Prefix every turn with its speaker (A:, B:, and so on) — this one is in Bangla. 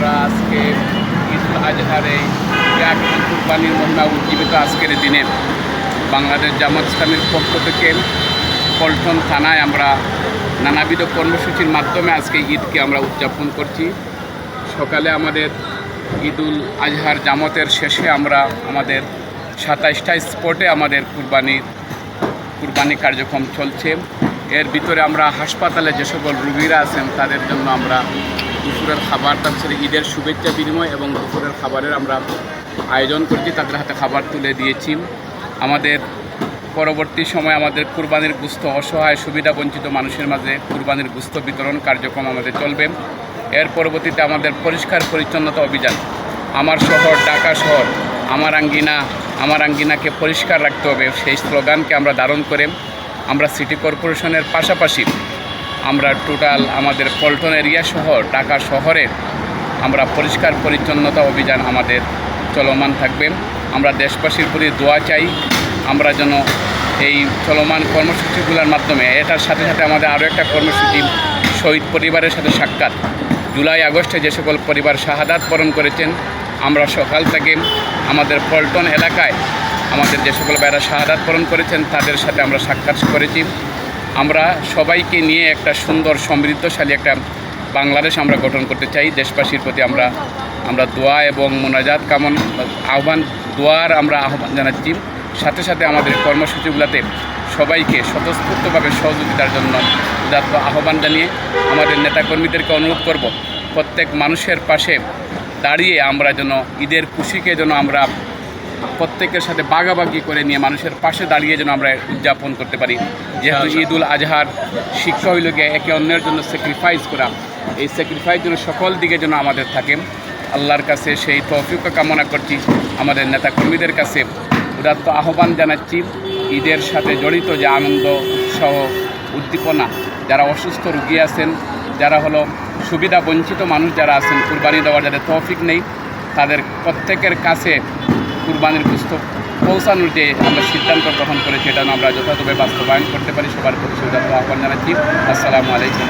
A: আমরা আজকে ঈদুল আজহার এই কুরবানির মহিমা উজ্জীবিত আজকের দিনে বাংলাদেশ জামাত ইসলামের পক্ষ থেকে পল্টন থানায় আমরা নানাবিধ কর্মসূচির মাধ্যমে আজকে ঈদকে আমরা উদযাপন করছি। সকালে আমাদের ঈদুল আজহার জামতের শেষে আমরা আমাদের সাতাইশটা স্পটে আমাদের কুরবানির কুরবানি কার্যক্রম চলছে। এর ভিতরে আমরা হাসপাতালে যে সকল রুগীরা আছেন, তাদের জন্য আমরা দুপুরের খাবার তারপরে ঈদের শুভেচ্ছা বিনিময় এবং দুপুরের খাবারের আমরা আয়োজন করছি, তাদের হাতে খাবার তুলে দিয়েছি। আমাদের পরবর্তী সময় আমাদের কুরবানির গুস্ত অসহায়, সুবিধা বঞ্চিত মানুষের মাঝে কুরবানির গুস্ত বিতরণ কার্যক্রম আমাদের চলবে। এর পরবর্তীতে আমাদের পরিষ্কার পরিচ্ছন্নতা অভিযান। আমার শহর ঢাকা শহর, আমার আঙ্গিনা, আমার আঙ্গিনাকে পরিষ্কার রাখতে হবে, সেই স্লোগানকে আমরা ধারণ করে আমরা সিটি কর্পোরেশনের পাশাপাশি আমরা টোটাল আমাদের পল্টন এরিয়া শহর, ঢাকা শহরে আমরা পরিষ্কার পরিচ্ছন্নতা অভিযান আমাদের চলমান থাকবে। আমরা দেশবাসীর প্রতি দোয়া চাই, আমরা যেন এই চলমান কর্মসূচিগুলোর মাধ্যমে, এটার সাথে সাথে আমাদের আরও একটা কর্মসূচি, শহীদ পরিবারের সাথে সাক্ষাৎ। জুলাই আগস্টে যে সকল পরিবার শাহাদাত বরণ করেছেন, আমরা সকাল থেকে আমাদের পল্টন এলাকায় আমাদের যে সকল ভাইরা শাহাদাত বরণ করেছেন, তাদের সাথে আমরা সাক্ষাৎ করেছি। আমরা সবাইকে নিয়ে একটা সুন্দর, সমৃদ্ধশালী একটা বাংলাদেশ আমরা গঠন করতে চাই। দেশবাসীর প্রতি আমরা আমরা দোয়া এবং মোনাজাত কামন, আহ্বান, দোয়ার আমরা আহ্বান জানাচ্ছি। সাথে সাথে আমাদের কর্মসূচিগুলোতে সবাইকে স্বতঃস্ফূর্তভাবে সহযোগিতার জন্য উদাত্ত আহ্বান জানিয়ে আমাদের নেতাকর্মীদেরকে অনুরোধ করব, প্রত্যেক মানুষের পাশে দাঁড়িয়ে আমরা যেন ঈদের খুশিকে যেন আমরা প্রত্যেকের সাথে বাগাবাগি করে নিয়ে মানুষের পাশে দাঁড়িয়ে যেন আমরা উদযাপন করতে পারি। যেহেতু ঈদ উল আজহার শিক্ষা হইল গিয়ে একে অন্যের জন্য স্যাক্রিফাইস করা। এই স্যাক্রিফাইস যেন সকল দিকে যেন আমাদের থাকে। আল্লাহর কাছে সেই তৌফিক কামনা করছি আমাদের নেতাকর্মীদের কাছে। উদাত্ত আহ্বান জানাচ্ছি ঈদের সাথে জড়িত যে আনন্দ উৎসাহ উদ্দীপনা যারা অসুস্থ রুগী আছেন যারা হলো সুবিধা বঞ্চিত মানুষ যারা আছেন কুরবানি দেওয়ার যাদের তৌফিক নেই তাদের প্রত্যেকের কাছে কুরবানির পুস্তক পৌঁছানোর যে আমরা সিদ্ধান্ত গ্রহণ করেছি, এটা আমরা যথাযথভাবে বাস্তবায়ন করতে পারি। সবার প্রতি সুবিধা আহ্বান জানাচ্ছি আসসালামু আলাইকুম